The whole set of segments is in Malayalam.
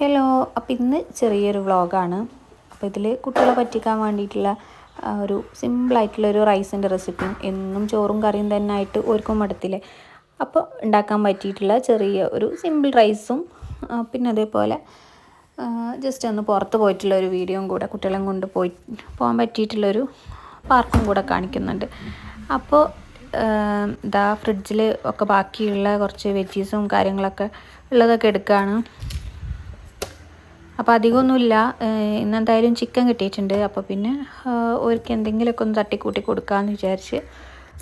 ഹലോ അപ്പോൾ ഇന്ന് ചെറിയൊരു വ്ളോഗാണ്. അപ്പോൾ ഇതിൽ കുട്ടികളെ പറ്റിക്കാൻ വേണ്ടിയിട്ടുള്ള ഒരു സിമ്പിളായിട്ടുള്ളൊരു റൈസിന്റെ റെസിപ്പിയും എന്നും ചോറും കറിയും തന്നെ ആയിട്ട് ഒരുക്കും മടത്തില്ലേ അപ്പോൾ ഉണ്ടാക്കാൻ പറ്റിയിട്ടുള്ള ചെറിയ ഒരു സിമ്പിൾ റൈസും പിന്നെ അതേപോലെ ജസ്റ്റ് ഒന്ന് പുറത്ത് പോയിട്ടുള്ള ഒരു വീഡിയോയും കൂടെ കുട്ടികളെയും കൊണ്ട് പോയി പോകാൻ പറ്റിയിട്ടുള്ളൊരു പാർക്കും കൂടെ കാണിക്കുന്നുണ്ട്. അപ്പോൾ ഇതാ ഫ്രിഡ്ജിൽ ഒക്കെ ബാക്കിയുള്ള കുറച്ച് വെജീസും കാര്യങ്ങളൊക്കെ ഉള്ളതൊക്കെ എടുക്കുകയാണ് അപ്പോൾ അധികമൊന്നുമില്ല ഇന്നെന്തായാലും ചിക്കൻ കിട്ടിയിട്ടുണ്ട്. അപ്പോൾ പിന്നെ അവർക്ക് എന്തെങ്കിലുമൊക്കെ ഒന്ന് തട്ടിക്കൂട്ടി കൊടുക്കാമെന്ന് വിചാരിച്ച്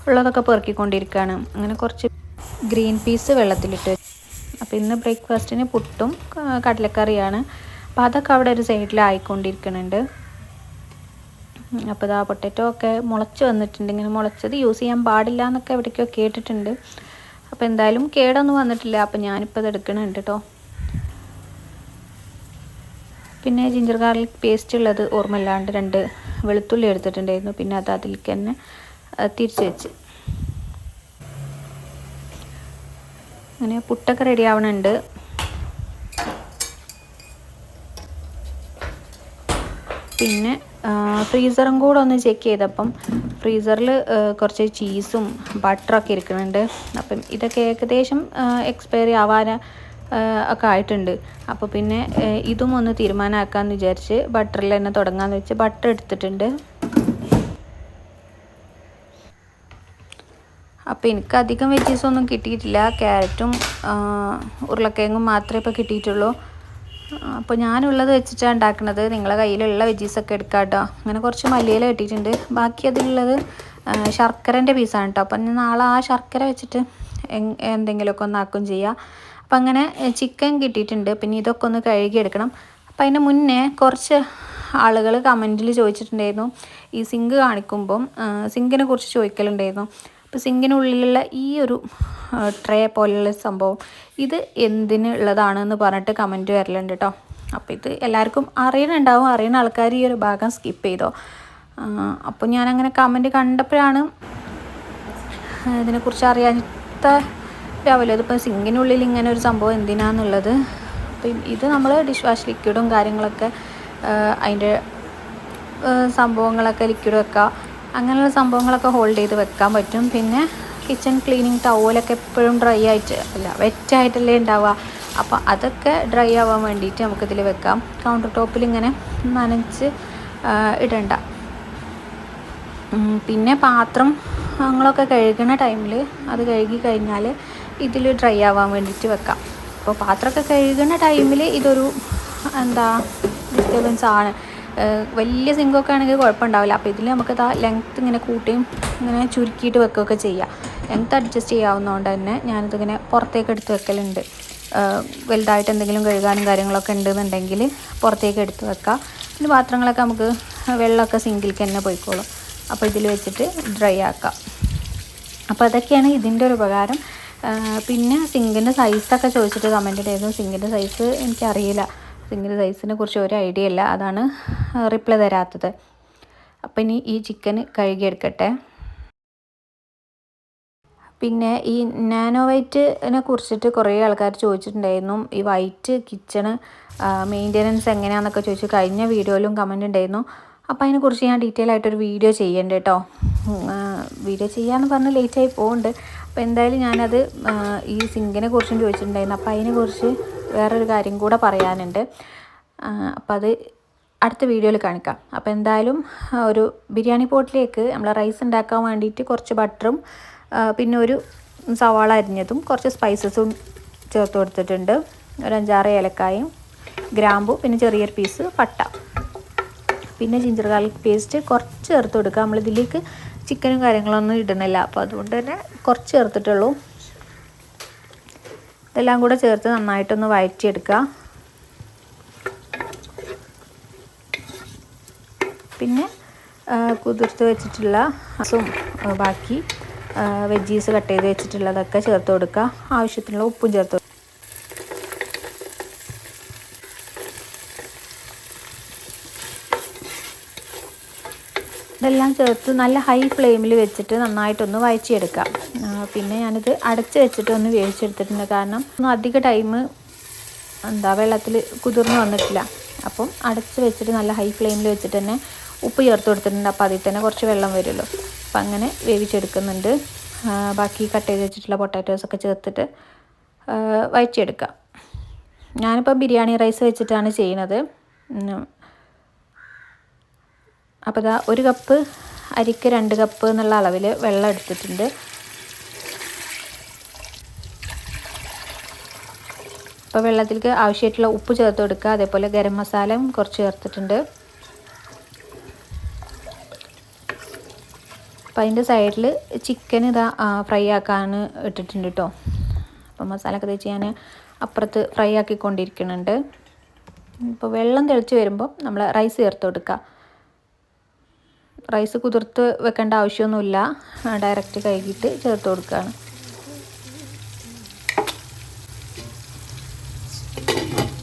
ഉള്ളതൊക്കെ പെറുക്കിക്കൊണ്ടിരിക്കുകയാണ് അങ്ങനെ കുറച്ച് ഗ്രീൻ പീസ് വെള്ളത്തിലിട്ട് അപ്പോൾ ഇന്ന് ബ്രേക്ക്ഫാസ്റ്റിന് പുട്ടും കടലക്കറിയാണ്. അപ്പോൾ അതൊക്കെ അവിടെ ഒരു സൈഡിലായിക്കൊണ്ടിരിക്കുന്നുണ്ട് അപ്പോൾ ഇതാ പൊട്ടറ്റോ ഒക്കെ മുളച്ച് വന്നിട്ടുണ്ട്. ഇങ്ങനെ മുളച്ചത് യൂസ് ചെയ്യാൻ പാടില്ല എന്നൊക്കെ എവിടേക്കോ കേട്ടിട്ടുണ്ട്. അപ്പോൾ എന്തായാലും കേടൊന്നും വന്നിട്ടില്ല. അപ്പോൾ ഞാനിപ്പോൾ ഇത് എടുക്കണുണ്ട് കേട്ടോ പിന്നെ ജിഞ്ചർ ഗാർലിക് പേസ്റ്റ് ഉള്ളത് ഓർമ്മയില്ലാണ്ട് രണ്ട് വെളുത്തുള്ളി എടുത്തിട്ടുണ്ടായിരുന്നു. പിന്നെ അത് അതിലേക്ക് തന്നെ തിരിച്ചു വെച്ച്. അങ്ങനെ പുട്ടൊക്കെ റെഡി ആവണുണ്ട്. പിന്നെ ഫ്രീസറും കൂടെ ഒന്ന് ചെക്ക് ചെയ്തപ്പം ഫ്രീസറിൽ കുറച്ച് ചീസും ബട്ടറൊക്കെ ഇരിക്കുന്നുണ്ട്. അപ്പം ഇതൊക്കെ ഏകദേശം എക്സ്പയറി ആവാൻ ഒക്കെ ആയിട്ടുണ്ട്. അപ്പോൾ പിന്നെ ഇതും ഒന്ന് തീരുമാനമാക്കാമെന്ന് വിചാരിച്ച് ബട്ടറിൽ തന്നെ തുടങ്ങാമെന്ന് വെച്ച് ബട്ടർ എടുത്തിട്ടുണ്ട്. അപ്പോൾ എനിക്ക് അധികം വെജീസ് ഒന്നും കിട്ടിയിട്ടില്ല. ക്യാരറ്റും ഉരുളക്കിഴങ്ങും മാത്രമേ ഇപ്പോൾ കിട്ടിയിട്ടുള്ളൂ. അപ്പോൾ ഞാനുള്ളത് വെച്ചിട്ടാണ് ഉണ്ടാക്കുന്നത്. നിങ്ങളെ കയ്യിലുള്ള വെജീസൊക്കെ എടുക്കാം കേട്ടോ അങ്ങനെ കുറച്ച് മല്ലിയില കിട്ടിയിട്ടുണ്ട്. ബാക്കി അതിലുള്ളത് ശർക്കരന്റെ പീസാണ് കേട്ടോ അപ്പം നാളെ ആ ശർക്കര വെച്ചിട്ട് എന്തെങ്കിലുമൊക്കെ ഒന്നാക്കും ചെയ്യാം. അപ്പം അങ്ങനെ ചിക്കൻ കിട്ടിയിട്ടുണ്ട്. പിന്നെ ഇതൊക്കെ ഒന്ന് കഴുകിയെടുക്കണം. അപ്പം അതിന് മുന്നേ കുറച്ച് ആളുകൾ കമന്റിൽ ചോദിച്ചിട്ടുണ്ടായിരുന്നു. ഈ സിങ്ക് കാണിക്കുമ്പം സിങ്കിനെ കുറിച്ച് ചോദിക്കലുണ്ടായിരുന്നു. അപ്പോൾ സിങ്കിനുള്ളിലുള്ള ഈ ഒരു ട്രേ പോലെയുള്ള സംഭവം ഇത് എന്തിന് ഉള്ളതാണെന്ന് പറഞ്ഞിട്ട് കമന്റ് വരലുണ്ട് കേട്ടോ അപ്പോൾ ഇത് എല്ലാവർക്കും അറിയണുണ്ടാവും. അറിയുന്ന ആൾക്കാർ ഈ ഒരു ഭാഗം സ്കിപ്പ് ചെയ്തോ. അപ്പോൾ ഞാനങ്ങനെ കമന്റ് കണ്ടപ്പോഴാണ് ഇതിനെക്കുറിച്ച് അറിയാത്ത രാവിലെ ഇതിപ്പോൾ സിങ്കിനുള്ളിൽ ഇങ്ങനെ ഒരു സംഭവം എന്തിനാന്നുള്ളത്? അപ്പം ഇത് നമ്മൾ ഡിഷ് വാഷ് ലിക്വിഡും കാര്യങ്ങളൊക്കെ അതിന്റെ സംഭവങ്ങളൊക്കെ ലിക്വിഡ് വെക്കുക അങ്ങനെയുള്ള സംഭവങ്ങളൊക്കെ ഹോൾഡ് ചെയ്ത് വെക്കാൻ പറ്റും. പിന്നെ കിച്ചൺ ക്ലീനിങ് ടവലൊക്കെ എപ്പോഴും ഡ്രൈ ആയിട്ട് അല്ല വെറ്റായിട്ടല്ലേ ഉണ്ടാവുക. അപ്പോൾ അതൊക്കെ ഡ്രൈ ആവാൻ വേണ്ടിയിട്ട് നമുക്കിതിൽ വെക്കാം. കൗണ്ടർ ടോപ്പിൽ ഇങ്ങനെ നനച്ച് ഇടണ്ട. പിന്നെ പാത്രം ഞങ്ങളൊക്കെ കഴുകുന്ന ടൈമിൽ അത് കഴുകി കഴിഞ്ഞാൽ ഇതിൽ ഡ്രൈ ആവാൻ വേണ്ടിയിട്ട് വെക്കാം. അപ്പോൾ പാത്രമൊക്കെ കഴുകുന്ന ടൈമിൽ ഇതൊരു എന്താ ഡിസ്റ്റർബൻസ് ആണ്. വലിയ സിങ്കൊക്കെ ആണെങ്കിൽ കുഴപ്പമുണ്ടാവില്ല. അപ്പോൾ ഇതിൽ നമുക്ക് ആ ലെങ്ത്ത് ഇങ്ങനെ കൂട്ടിയും ഇങ്ങനെ ചുരുക്കിയിട്ട് വെക്കുകയൊക്കെ ചെയ്യാം. ലെങ്ത്ത് അഡ്ജസ്റ്റ് ചെയ്യാവുന്നതുകൊണ്ട് തന്നെ ഞാനിതിങ്ങനെ പുറത്തേക്ക് എടുത്ത് വെക്കലുണ്ട്. വലുതായിട്ട് എന്തെങ്കിലും കഴുകാനും കാര്യങ്ങളൊക്കെ ഉണ്ടെന്നുണ്ടെങ്കിൽ പുറത്തേക്ക് എടുത്ത് വെക്കാം. പിന്നെ പാത്രങ്ങളൊക്കെ നമുക്ക് വെള്ളമൊക്കെ സിങ്കിലേക്ക് തന്നെ പോയിക്കോളും. അപ്പോൾ ഇതിൽ വെച്ചിട്ട് ഡ്രൈ ആക്കാം. അപ്പോൾ അതൊക്കെയാണ് ഇതിന്റെ ഒരു ഉപകാരം. പിന്നെ സിങ്കിന്റെ സൈസൊക്കെ ചോദിച്ചിട്ട് കമന്റ് ചെയ്തു സിങ്കിന്റെ സൈസ് എനിക്കറിയില്ല. സിങ്കിന്റെ സൈസിനെ കുറിച്ച് ഒരു ഐഡിയ ഇല്ല. അതാണ് റിപ്ലൈ തരാത്തത്. അപ്പം ഇനി ഈ ചിക്കൻ കഴുകിയെടുക്കട്ടെ പിന്നെ ഈ നാനോ വൈറ്റിനെ കുറിച്ചിട്ട് കുറേ ആൾക്കാർ ചോദിച്ചിട്ടുണ്ടായിരുന്നു. ഈ വൈറ്റ് കിച്ചണ് മെയിന്റെനൻസ് എങ്ങനെയാണെന്നൊക്കെ ചോദിച്ചു. കഴിഞ്ഞ വീഡിയോയിലും കമന്റ് ഉണ്ടായിരുന്നു അപ്പോൾ അതിനെക്കുറിച്ച് ഞാൻ ഡീറ്റെയിൽ ആയിട്ടൊരു വീഡിയോ ചെയ്യേണ്ട കേട്ടോ വീഡിയോ ചെയ്യാമെന്ന് പറഞ്ഞ് ലേറ്റായി പോകുന്നുണ്ട് അപ്പോൾ എന്തായാലും ഞാനത് ഈ സിങ്കിനെ കുറിച്ചും ചോദിച്ചിട്ടുണ്ടായിരുന്നു. അപ്പോൾ അതിനെക്കുറിച്ച് വേറൊരു കാര്യം കൂടെ പറയാനുണ്ട്. അപ്പം അത് അടുത്ത വീഡിയോയിൽ കാണിക്കാം. അപ്പോൾ എന്തായാലും ഒരു ബിരിയാണി പോട്ടിലേക്ക് നമ്മൾ റൈസ് ഉണ്ടാക്കാൻ വേണ്ടിയിട്ട് കുറച്ച് ബട്ടറും പിന്നെ ഒരു സവാള അരിഞ്ഞതും കുറച്ച് സ്പൈസസും ചേർത്ത് കൊടുത്തിട്ടുണ്ട്. ഒരു അഞ്ചാറ് ഏലക്കായും ഗ്രാമ്പു പിന്നെ ചെറിയൊരു പീസ് പട്ട. പിന്നെ ജിഞ്ചർ ഗാർലിക് പേസ്റ്റ് കുറച്ച് ചേർത്ത് കൊടുക്കുക. നമ്മളിതിലേക്ക് ചിക്കനും കാര്യങ്ങളൊന്നും ഇടണില്ല അപ്പോൾ അതുകൊണ്ട് തന്നെ കുറച്ച് ചേർത്തിട്ടുള്ളൂ. ഇതെല്ലാം കൂടെ ചേർത്ത് നന്നായിട്ടൊന്ന് വഴറ്റിയെടുക്കുക. പിന്നെ കുതിർത്ത് വെച്ചിട്ടുള്ള അസും ബാക്കി വെജീസ് കട്ട് ചെയ്ത് വെച്ചിട്ടുള്ളതൊക്കെ ചേർത്ത് കൊടുക്കുക. ആവശ്യത്തിനുള്ള ഉപ്പും ചേർത്ത് ഇതെല്ലാം ചേർത്ത് നല്ല ഹൈ ഫ്ലെയിമിൽ വെച്ചിട്ട് നന്നായിട്ടൊന്ന് വഴച്ചിയെടുക്കാം ആ, പിന്നെ ഞാനിത് അടച്ച് വെച്ചിട്ട് ഒന്ന് വേവിച്ചെടുത്തിട്ടുണ്ട്. കാരണം ഒന്നും അധിക ടൈം എന്താ വെള്ളത്തിൽ കുതിർന്ന് വന്നിട്ടില്ല. അപ്പം അടച്ച് വെച്ചിട്ട് നല്ല ഹൈ ഫ്ലെയിമിൽ വെച്ചിട്ട് തന്നെ ഉപ്പ് ചേർത്ത് കൊടുത്തിട്ടുണ്ട്. അപ്പോൾ അതിൽ തന്നെ കുറച്ച് വെള്ളം വരുമല്ലോ അപ്പം അങ്ങനെ വേവിച്ചെടുക്കുന്നുണ്ട്. ബാക്കി കട്ട് ചെയ്ത് വെച്ചിട്ടുള്ള പൊട്ടാറ്റോസൊക്കെ ചേർത്തിട്ട് ആ, വഴറ്റിയെടുക്കാം. ഞാനിപ്പോൾ ബിരിയാണി റൈസ് വെച്ചിട്ടാണ് ചെയ്യുന്നത്. അപ്പോൾ ഇതാ ഒരു കപ്പ് അരിക്ക് രണ്ട് കപ്പ് എന്നുള്ള അളവിൽ വെള്ളം എടുത്തിട്ടുണ്ട്. അപ്പോൾ വെള്ളത്തിലേക്ക് ആവശ്യമായിട്ടുള്ള ഉപ്പ് ചേർത്ത് കൊടുക്കുക. അതേപോലെ ഗരം മസാലയും കുറച്ച് ചേർത്തിട്ടുണ്ട്. അപ്പോൾ അതിന്റെ സൈഡിൽ ചിക്കൻ ഇതാ ഫ്രൈ ആക്കാൻ ഇട്ടിട്ടുണ്ട് കേട്ടോ. അപ്പോൾ മസാല ഒക്കെ തേച്ച് ഞാൻ അപ്പുറത്ത് ഫ്രൈ ആക്കിക്കൊണ്ടിരിക്കുന്നുണ്ട്. ഇപ്പോൾ വെള്ളം തിളച്ച് വരുമ്പോൾ നമ്മൾ റൈസ് ചേർത്ത് കൊടുക്കുക. റൈസ് കുതിർത്ത് വെക്കേണ്ട ആവശ്യമൊന്നുമില്ല. ഡയറക്റ്റ് കഴുകിയിട്ട് ചേർത്ത് കൊടുക്കുകയാണ്.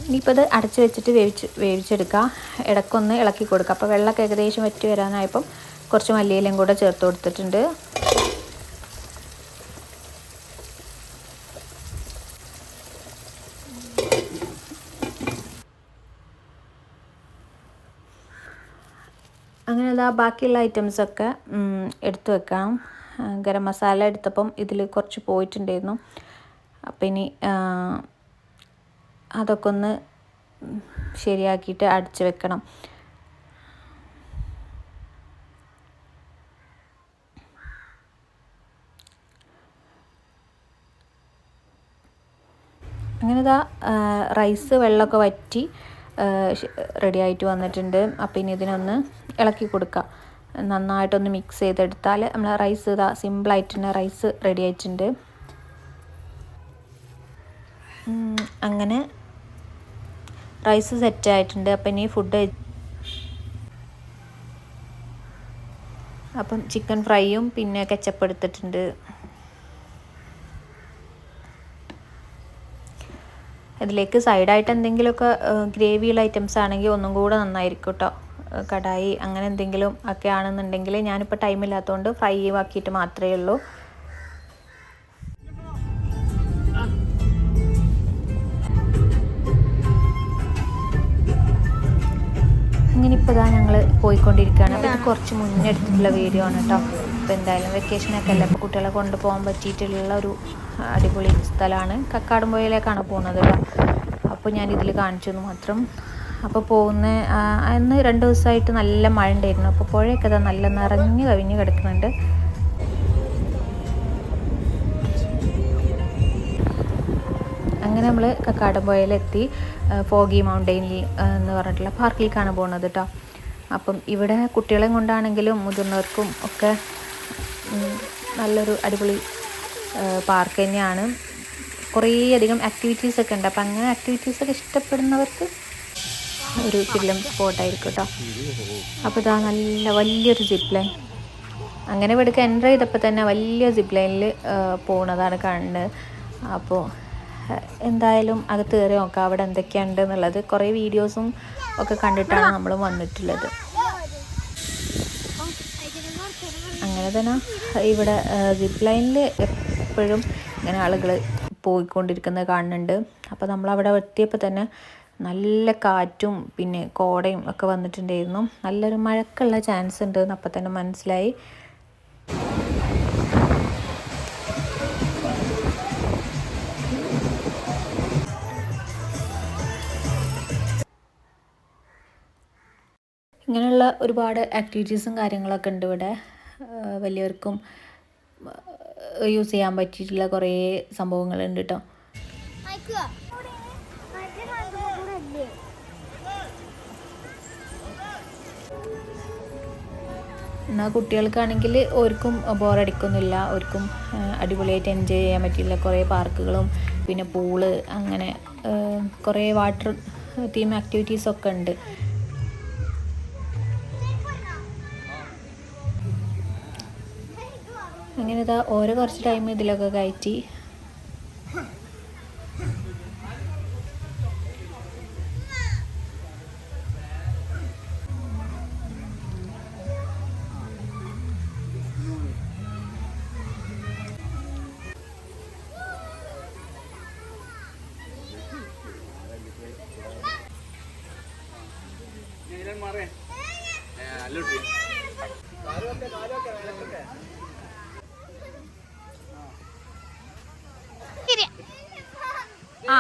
ഇനിയിപ്പോൾ ഇത് അടച്ച് വെച്ചിട്ട് വേവിച്ച് വേവിച്ചെടുക്കുക. ഇടക്കൊന്ന് ഇളക്കി കൊടുക്കുക. അപ്പോൾ വെള്ളമൊക്കെ ഏകദേശം വറ്റി വരാനായപ്പം കുറച്ച് മല്ലിയിലയും കൂടെ ചേർത്ത് കൊടുത്തിട്ടുണ്ട്. ഇതാ ബാക്കിയുള്ള ഐറ്റംസൊക്കെ എടുത്തു വെക്കാം. ഗരം മസാല എടുത്തപ്പം ഇതിൽ കുറച്ച് പോയിട്ടുണ്ടായിരുന്നു. അപ്പം ഇനി അതൊക്കെ ഒന്ന് ശരിയാക്കിയിട്ട് അടിച്ച് വെക്കണം. അങ്ങനെ ഇതാ റൈസ് വെള്ളമൊക്കെ വറ്റി റെഡി ആയിട്ട് വന്നിട്ടുണ്ട്. അപ്പം ഇനി ഇതിനൊന്ന് ഇളക്കി കൊടുക്കുക. നന്നായിട്ടൊന്ന് മിക്സ് ചെയ്തെടുത്താൽ നമ്മൾ റൈസ് ഇതാ സിമ്പിളായിട്ട് തന്നെ റൈസ് റെഡി ആയിട്ടുണ്ട്. അങ്ങനെ റൈസ് സെറ്റ് ആയിട്ടുണ്ട്. അപ്പം ഇനി ഫുഡ് അപ്പം ചിക്കൻ ഫ്രൈയും പിന്നെ കെച്ചപ്പ് എടുത്തിട്ടുണ്ട്. ഇതിലേക്ക് സൈഡായിട്ട് എന്തെങ്കിലുമൊക്കെ ഗ്രേവിയുള്ള ഐറ്റംസ് ആണെങ്കിൽ ഒന്നും കൂടെ നന്നായിരിക്കും കേട്ടോ കടായി അങ്ങനെ എന്തെങ്കിലും ഒക്കെ ആണെന്നുണ്ടെങ്കിൽ ഞാനിപ്പോൾ ടൈമില്ലാത്തതുകൊണ്ട് ഫ്രൈ ആക്കിയിട്ട് മാത്രമേ ഉള്ളൂ. അങ്ങനെ ഇപ്പോൾ ഇതാ ഞങ്ങൾ പോയിക്കൊണ്ടിരിക്കുകയാണ് അപ്പോൾ ഇത് കുറച്ച് മുന്നേ എടുത്തിട്ടുള്ള വീഡിയോ ആണ് കേട്ടോ അപ്പോൾ എന്തായാലും വെക്കേഷനൊക്കെ അല്ല? അപ്പോൾ കുട്ടികളെ കൊണ്ടുപോകാൻ പറ്റിയിട്ടുള്ള ഒരു അടിപൊളി സ്ഥലമാണ് കക്കാടുംപോയിലേക്കാണ് പോകുന്നത് അപ്പോൾ ഞാൻ ഇതിൽ കാണിച്ചു മാത്രം. അപ്പോൾ പോകുന്ന അന്ന് രണ്ട് ദിവസമായിട്ട് നല്ല മഴ ഉണ്ടായിരുന്നു അപ്പോൾ പുഴയൊക്കെ ഇതാ നല്ല നിറഞ്ഞ് കവിഞ്ഞ് കിടക്കുന്നുണ്ട്. അങ്ങനെ നമ്മൾ കക്കാടംപോയിലെത്തി ഫോഗി മൗണ്ടെയിനിൽ എന്ന് പറഞ്ഞിട്ടുള്ള പാർക്കിലേക്കാണ് പോകുന്നത് കേട്ടോ അപ്പം ഇവിടെ കുട്ടികളെ കൊണ്ടാണെങ്കിലും മുതിർന്നവർക്കും ഒക്കെ നല്ലൊരു അടിപൊളി പാർക്ക് തന്നെയാണ്. കുറേയധികം ആക്ടിവിറ്റീസ് ഒക്കെ ഉണ്ട്. അപ്പം അങ്ങനെ ആക്ടിവിറ്റീസൊക്കെ ഇഷ്ടപ്പെടുന്നവർക്ക് ഒരു കിടിലം സ്പോട്ടായിരിക്കും കേട്ടോ അപ്പോൾ ഇതാ നല്ല വലിയൊരു സിപ്പ് ലൈൻ അങ്ങനെ ഇവിടേക്ക് എന്റർ ചെയ്തപ്പോൾ തന്നെ വലിയ സിപ്പ് ലൈനിൽ പോണതാണ് കാണുന്നത് അപ്പോൾ എന്തായാലും അകത്ത് കയറി നോക്കാം. അവിടെ എന്തൊക്കെയുണ്ട് എന്നുള്ളത്. കുറേ വീഡിയോസും ഒക്കെ കണ്ടിട്ടാണ് നമ്മൾ വന്നിട്ടുള്ളത്. അങ്ങനെ തന്നെ ഇവിടെ സിപ്പ് ലൈനിൽ എപ്പോഴും ഇങ്ങനെ ആളുകൾ പോയിക്കൊണ്ടിരിക്കുന്നത് കാണുന്നുണ്ട്. അപ്പോൾ നമ്മൾ അവിടെ എത്തിയപ്പോൾ തന്നെ നല്ല കാറ്റും പിന്നെ കോടയും ഒക്കെ വന്നിട്ടുണ്ടായിരുന്നു. നല്ലൊരു മഴക്കുള്ള ചാൻസ് ഉണ്ട് അപ്പം തന്നെ മനസ്സിലായി. ഇങ്ങനെയുള്ള ഒരുപാട് ആക്ടിവിറ്റീസും കാര്യങ്ങളൊക്കെ ഉണ്ട് ഇവിടെ. വലിയവർക്കും യൂസ് ചെയ്യാൻ പറ്റിയിട്ടുള്ള കുറേ സംഭവങ്ങളുണ്ട് കേട്ടോ എന്നാൽ കുട്ടികൾക്കാണെങ്കിൽ ഓർക്കും ബോറടിക്കൊന്നുമില്ല ഓർക്കും അടിപൊളിയായിട്ട് എൻജോയ് ചെയ്യാൻ പറ്റില്ല. കുറേ പാർക്കുകളും പിന്നെ പൂൾ അങ്ങനെ കുറേ വാട്ടർ തീം ആക്ടിവിറ്റീസൊക്കെ ഉണ്ട്. അങ്ങനെ ഇതാ ഓരോ കുറച്ച് ടൈം ഇതിലൊക്കെ കയറ്റി. ആ.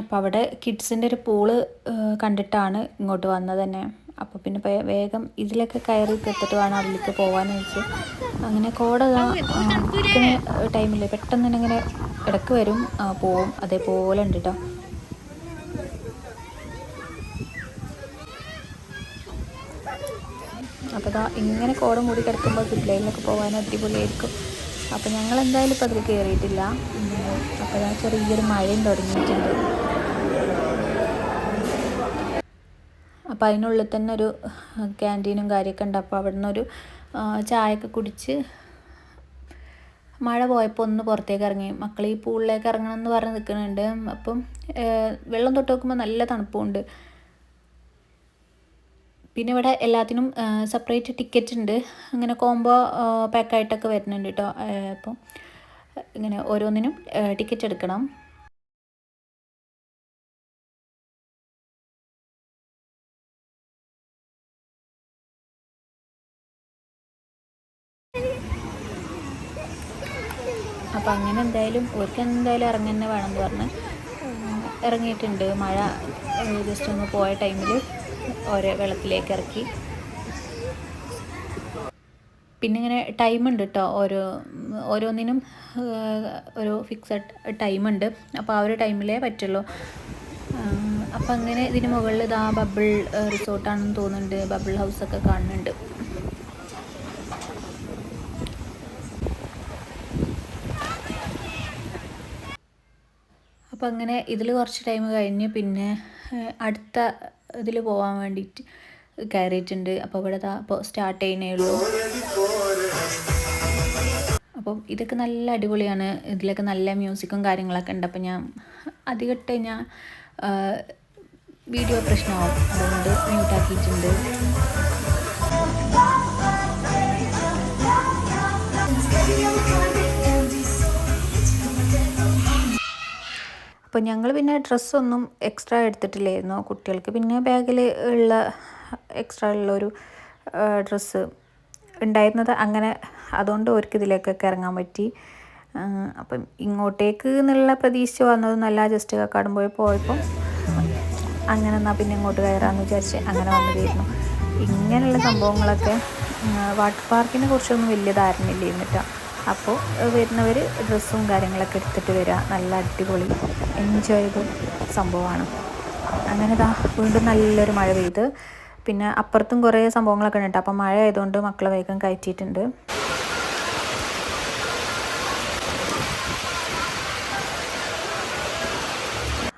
അപ്പോൾ അവിടെ കിഡ്സിന്റെ ഒരു പൂൾ കണ്ടിട്ടാണ് ഇങ്ങോട്ട് വന്നത് തന്നെ അപ്പോൾ പിന്നെ വേഗം ഇതിലൊക്കെ കയറി തീർത്തിട്ട് വേണം അതിലേക്ക് പോകാമെന്ന് വെച്ച്. അങ്ങനെ കോട ടൈമിൽ പെട്ടെന്ന് തന്നെ ഇങ്ങനെ ഇടയ്ക്ക് വരും പോവും. അതേപോലെ ഉണ്ട് കേട്ടോ അപ്പോൾ ഇതാ ഇങ്ങനെ കോട മൂടി കിടക്കുമ്പോൾ സിപ്ലൈനിലൊക്കെ പോകാൻ അടിപൊളിയായിരിക്കും. അപ്പോൾ ഞങ്ങൾ എന്തായാലും ഇപ്പോൾ അതിൽ കയറിയിട്ടില്ല അപ്പോൾ ആ ചെറിയൊരു മഴയും തുടങ്ങിയിട്ടുണ്ട്. അപ്പോൾ അതിനുള്ളിൽ തന്നെ ഒരു ക്യാന്റീനും കാര്യമൊക്കെ ഉണ്ട്. അപ്പോൾ അവിടെ നിന്നൊരു ചായയൊക്കെ കുടിച്ച് മഴ പോയപ്പോൾ ഒന്ന് പുറത്തേക്ക് ഇറങ്ങി. മക്കൾ ഈ പൂളിലേക്ക് ഇറങ്ങണം എന്ന് പറഞ്ഞ് നിൽക്കുന്നുണ്ട്. അപ്പം വെള്ളം തൊട്ട് നോക്കുമ്പോൾ നല്ല തണുപ്പുണ്ട്. പിന്നെ ഇവിടെ എല്ലാത്തിനും സെപ്പറേറ്റ് ടിക്കറ്റ് ഉണ്ട്. അങ്ങനെ കോംബോ പാക്കായിട്ടൊക്കെ വരുന്നുണ്ട് കേട്ടോ അപ്പം ഇങ്ങനെ ഓരോന്നിനും ടിക്കറ്റ് എടുക്കണം. അപ്പം അങ്ങനെ എന്തായാലും അവർക്ക് എന്തായാലും ഇറങ്ങി തന്നെ വേണമെന്ന് പറഞ്ഞ് ഇറങ്ങിയിട്ടുണ്ട്. മഴ ജസ്റ്റ് ഒന്ന് പോയ ടൈമിൽ ഓരോ വെള്ളത്തിലേക്ക് ഇറക്കി. പിന്നെ ഇങ്ങനെ ടൈം ഉണ്ട് കേട്ടോ ഓരോ ഓരോന്നിനും ഒരു ഫിക്സഡ് ടൈമുണ്ട്. അപ്പോൾ ആ ഒരു ടൈമിലേ പറ്റുള്ളൂ. അപ്പം അങ്ങനെ ഇതിന് മുകളിൽ ഇതാ ബബിൾ റിസോർട്ടാണെന്ന് തോന്നുന്നുണ്ട്. ബബിൾ ഹൗസൊക്കെ കാണുന്നുണ്ട്. അപ്പോൾ അങ്ങനെ ഇതിൽ കുറച്ച് ടൈം കഴിഞ്ഞ്. പിന്നെ അടുത്ത ഇതിൽ പോകാൻ വേണ്ടിയിട്ട് കയറിയിട്ടുണ്ട്. അപ്പോൾ ഇവിടെ ദാ ഇപ്പോൾ സ്റ്റാർട്ട് ചെയ്യുന്നേ ഉള്ളൂ. അപ്പം ഇതൊക്കെ നല്ല അടിപൊളിയാണ്. ഇതിലൊക്കെ നല്ല മ്യൂസിക്കും കാര്യങ്ങളൊക്കെ ഉണ്ട്. അപ്പം ഞാൻ അധികട്ടെ ഞാൻ വീഡിയോ പ്രശ്നമാവും. അതുകൊണ്ട് മ്യൂട്ടാക്കിയിട്ടുണ്ട് അപ്പോൾ ഞങ്ങൾ പിന്നെ ഡ്രസ്സൊന്നും എക്സ്ട്രാ എടുത്തിട്ടില്ലായിരുന്നു കുട്ടികൾക്ക്. പിന്നെ ബാഗിൽ ഉള്ള എക്സ്ട്രാ ഉള്ളൊരു ഡ്രസ്സ് ഉണ്ടായിരുന്നത് അങ്ങനെ അതുകൊണ്ട് അവർക്ക് ഇതിലേക്കൊക്കെ ഇറങ്ങാൻ പറ്റി. അപ്പം ഇങ്ങോട്ടേക്ക് എന്നുള്ള പ്രതീക്ഷ വന്നതൊന്നല്ല ജസ്റ്റ് കക്കാടുമ്പോയി പോയപ്പോൾ അങ്ങനെ എന്നാൽ പിന്നെ ഇങ്ങോട്ട് കയറാമെന്ന് വിചാരിച്ച് അങ്ങനെ വന്നതായിരുന്നു. ഇങ്ങനെയുള്ള സംഭവങ്ങളൊക്കെ വാട്ടർ പാർക്കിനെ കുറിച്ചൊന്നും വലിയ ധാരണയില്ല കേട്ടോ അപ്പോൾ വരുന്നവർ ഡ്രസ്സും കാര്യങ്ങളൊക്കെ എടുത്തിട്ട് വരിക നല്ല അടിപൊളി എൻജോയ് ചെയ്ത സംഭവമാണ്. അങ്ങനെ വീണ്ടും നല്ലൊരു മഴ പെയ്ത്. പിന്നെ അപ്പുറത്തും കുറേ സംഭവങ്ങളൊക്കെ ഉണ്ട് അപ്പം മഴ ആയതുകൊണ്ട് മക്കളെ വേഗം കയറ്റിയിട്ടുണ്ട്.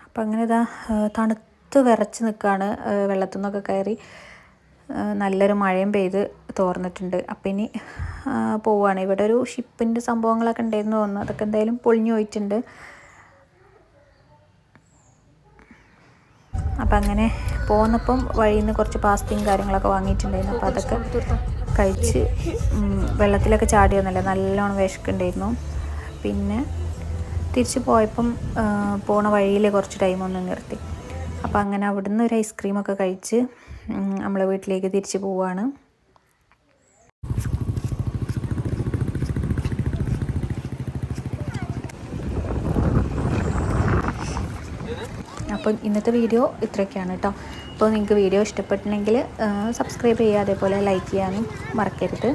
അപ്പം അങ്ങനെ ഇതാ തണുത്ത് വിറച്ച് നിൽക്കുകയാണ് വെള്ളത്തു നിന്നൊക്കെ കയറി നല്ലൊരു മഴയും പെയ്ത് തോർന്നിട്ടുണ്ട്. അപ്പം ഇനി പോവുകയാണ് ഇവിടെ ഒരു ഷിപ്പിന്റെ സംഭവങ്ങളൊക്കെ ഉണ്ടായിരുന്നു തോന്നുന്നു. അതൊക്കെ എന്തായാലും പൊളിഞ്ഞു പോയിട്ടുണ്ട്. അപ്പം അങ്ങനെ പോന്നപ്പം വഴിയിൽ നിന്ന് കുറച്ച് പാസ്തയും കാര്യങ്ങളൊക്കെ വാങ്ങിയിട്ടുണ്ടായിരുന്നു. അപ്പോൾ അതൊക്കെ കഴിച്ച് വെള്ളത്തിലൊക്കെ ചാടി വന്നല്ലേ? നല്ലോണം വിശക്കുണ്ടായിരുന്നു. പിന്നെ തിരിച്ച് പോയപ്പം പോണ വഴിയിൽ കുറച്ച് ടൈം ഒന്ന് നിർത്തി. അപ്പോൾ അങ്ങനെ അവിടുന്ന് ഒരു ഐസ്ക്രീമൊക്കെ കഴിച്ച് നമ്മളെ വീട്ടിലേക്ക് തിരിച്ച് പോവുകയാണ് അപ്പം ഇന്നത്തെ വീഡിയോ ഇത്രയൊക്കെയാണ് കേട്ടോ. അപ്പോൾ നിങ്ങൾക്ക് വീഡിയോ ഇഷ്ടപ്പെട്ടിട്ടുണ്ടെങ്കിൽ സബ്സ്ക്രൈബ് ചെയ്യുക അതേപോലെ ലൈക്ക് ചെയ്യാനും മറക്കരുത്.